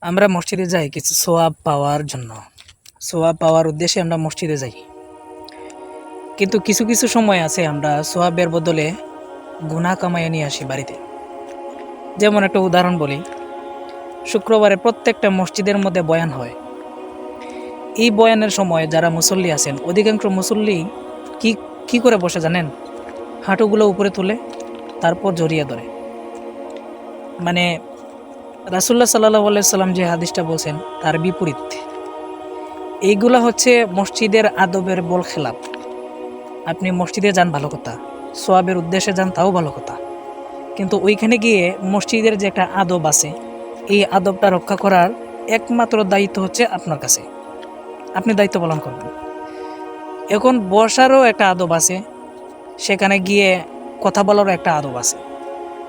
আমরা মসজিদে যাই কিছু সোয়াব পাওয়ার জন্য। সোয়াব পাওয়ার উদ্দেশ্যে আমরা মসজিদে যাই। কিন্তু কিছু কিছু সময় আছে আমরা সোয়াবের বদলে গুনাহ কামাইয়ে নিয়ে আসি বাড়িতে। যেমন একটা উদাহরণ বলি, শুক্রবারে প্রত্যেকটা মসজিদের মধ্যে বয়ান হয়। এই বয়ানের সময় যারা মুসল্লি আছেন, অধিকাংশ মুসল্লি কি কি করে বসে জানেন? হাঁটুগুলো উপরে তুলে তারপর জড়িয়ে ধরে। মানে রাসুল্লাহ সাল্লাহ সাল্লাম যে হাদিসটা বলছেন, তার বিপরীত। এইগুলা হচ্ছে মসজিদের আদবের বল খেলাপ। আপনি মসজিদে যান ভালো কথা, সোয়াবের উদ্দেশ্যে যান তাও ভালো কথা। কিন্তু ওইখানে গিয়ে মসজিদের যে একটা আদব আছে, এই আদবটা রক্ষা করার একমাত্র দায়িত্ব হচ্ছে আপনার কাছে। আপনি দায়িত্ব পালন করবেন। এখন বসারও একটা আদব আছে, সেখানে গিয়ে কথা বলারও একটা আদব আছে।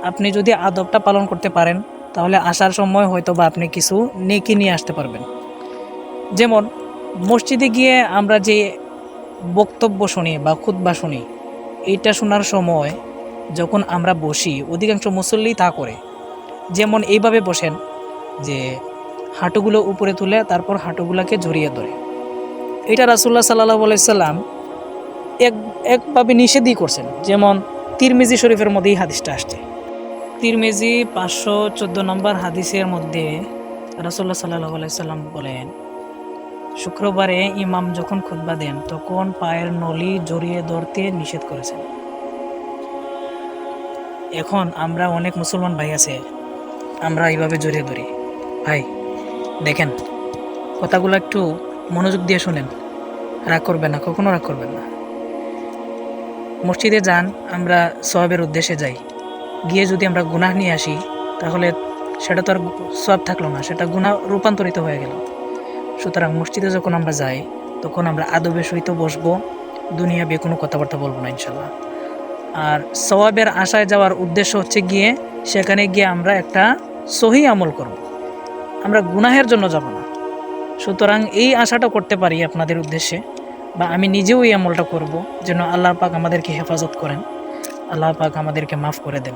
আপনি যদি আদবটা পালন করতে পারেন তাহলে আসার সময় হয়তো বা আপনি কিছু নেকি নিয়ে আসতে পারবেন। যেমন, মসজিদে গিয়ে আমরা যে বক্তব্য শুনি বা খুতবা শুনি এইটা শোনার সময় যখন আমরা বসি, অধিকাংশ মুসল্লি তা করে। যেমন এইভাবে বসেন যে হাঁটুগুলো উপরে তুলে তারপর হাঁটুগুলোকে জড়িয়ে ধরে। এটা রাসুল্লাহ সাল্লাহ সাল্লাম এক, একভাবে নিষেধই করছেন। যেমন তিরমিজি শরীফের মধ্যেই হাদিসটা আসছে। তিরমিজি পাঁচশো চোদ্দ নম্বর হাদিসের মধ্যে রাসুল্লাহ সাল্লাহ সাল্লাম বলেন, শুক্রবারে ইমাম যখন খুতবা দেন, তখন পায়ের নলি জড়িয়ে ধরতে নিষেধ করেছেন। এখন আমরা অনেক মুসলমান ভাই আছে, আমরা এইভাবে জড়িয়ে ধরি। ভাই, দেখেন, কথাগুলো একটু মনোযোগ দিয়ে শোনেন। রাগ করবেন না, কখনো রাগ করবেন না। মসজিদে যান, আমরা সবের উদ্দেশ্যে যাই। গিয়ে যদি আমরা গুনাহ নিয়ে আসি, তাহলে সেটা তো আর সব থাকল না, সেটা গুনাহ রূপান্তরিত হয়ে গেল। সুতরাং মসজিদে যখন আমরা যাই, তখন আমরা আদবের সহিত বসবো, দুনিয়া বে কোনো কথাবার্তা বলব না ইনশাল্লাহ আর সওয়াবের আশায় যাওয়ার উদ্দেশ্য হচ্ছে গিয়ে, সেখানে গিয়ে আমরা একটা সহি আমল করব। আমরা গুনাহের জন্য যাব না। সুতরাং এই আশাটা করতে পারি আপনাদের উদ্দেশ্যে, বা আমি নিজেও এই আমলটা করব, যেন আল্লাহ পাক আমাদেরকে হেফাজত করেন। আল্লাহ পাক আমাদেরকে মাফ করে দেন।